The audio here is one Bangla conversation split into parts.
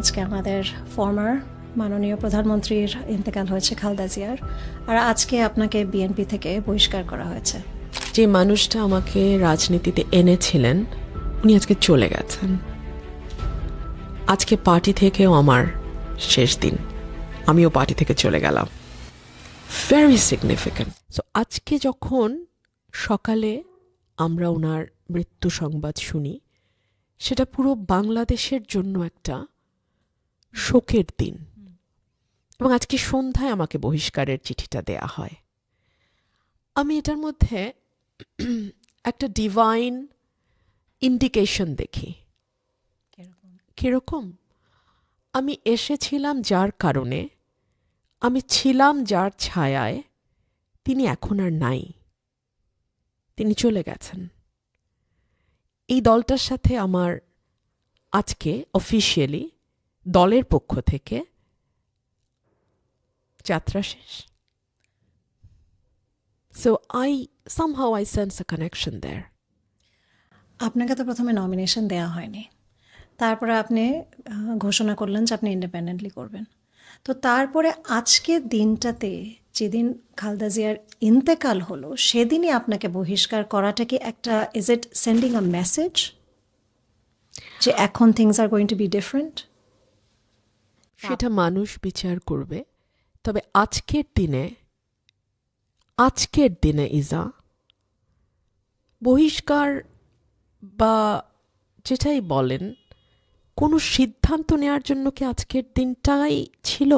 আজকে আমাদের ফর্মার মাননীয় প্রধানমন্ত্রীর ইন্তেকাল হয়েছে খালদা জিয়ার, আর আজকে আপনাকে বিএনপি থেকে বহিষ্কার করা হয়েছে। যে মানুষটা আমাকে রাজনীতিতে এনেছিলেন, উনি আজকে চলে গেছেন। আজকে পার্টি থেকেও আমার শেষ দিন। আমিও পার্টি থেকে চলে গেলাম। ভেরি সিগনিফিক্যান্ট সো আজকে যখন সকালে আমরা ওনার মৃত্যু সংবাদ শুনি, সেটা পুরো বাংলাদেশের জন্য একটা শোকের দিন। এবং আজকে সন্ধ্যায় আমাকে বহিষ্কারের চিঠিটা দেয়া হয়। আমি এটার মধ্যে একটা ডিভাইন ইন্ডিকেশন দেখি। কীরকম? আমি এসেছিলাম যার কারণে আমি ছিলাম যার ছায়ায় তিনি এখন আর নাই। তিনি চলে গেছেন। এই দলটার সাথে আমার আজকে অফিসিয়ালি দলের পক্ষ থেকে যাত্রা শেষ। So I somehow I sense a connection there আপনাকে তো প্রথমে নমিনেশন দেওয়া হয়নি। তারপরে আপনি ঘোষণা করলেন যে আপনি ইন্ডিপেন্ডেন্টলি করবেন। তো তারপরে আজকের দিনটাতে যেদিন খালদা জিয়ার ইন্তেকাল হলো, সেদিনই আপনাকে বহিষ্কার করাটা কি একটা is it sending a message যে এখন things are going to be different সেটা মানুষ বিচার করবে। তবে আজকের দিনে আজকের দিনে ইজা বহিষ্কার বা যেটাই বলেন কোনো সিদ্ধান্ত নেওয়ার জন্য কি আজকের দিনটাই ছিল?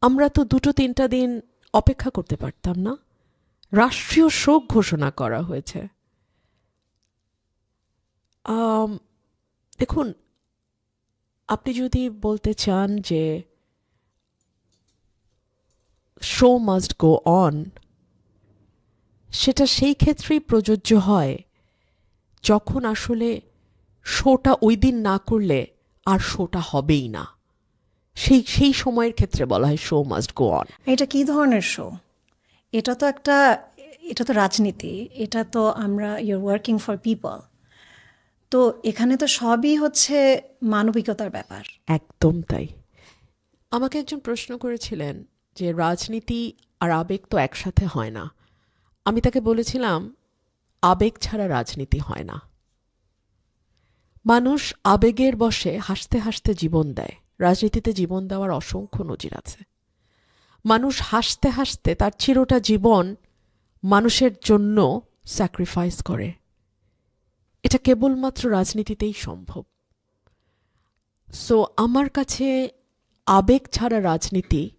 আমরা তো দুটো তিনটা দিন অপেক্ষা করতে পারতাম না। রাষ্ট্রীয় শোক ঘোষণা করা হয়েছে। দেখুন আপনি যদি বলতে চান যে শো মাস্ট গো অন সেটা সেই ক্ষেত্রেই প্রযোজ্য হয় যখন আসলে শোটা ওই দিন না করলে আর শোটা হবেই না। সেই সেই সময়ের ক্ষেত্রে বলা হয় শো মাস্ট গো অন এটা কি ধরনের শো এটা তো একটা, এটা তো রাজনীতি, এটা তো আমরা ইউর ওয়ার্কিং ফর পিপল তো এখানে তো সবই হচ্ছে মানবিকতার ব্যাপার। একদম তাই। আমাকে একজন প্রশ্ন করেছিলেন যে রাজনীতি আর আবেগ তো একসাথে হয় না। আমি তাকে বলেছিলাম আবেগ ছাড়া রাজনীতি হয় না। মানুষ আবেগের বসে হাসতে হাসতে জীবন দেয়। রাজনীতিতে জীবন দেওয়ার অসংখ্য নজির আছে। মানুষ হাসতে হাসতে তার চিরটা জীবন মানুষের জন্য স্যাক্রিফাইস করে। এটা কেবলমাত্র রাজনীতিতেই সম্ভব। সো আমার কাছে আবেগ ছাড়া রাজনীতি,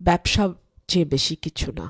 ব্যবসা চেয়ে বেশি কিছু না।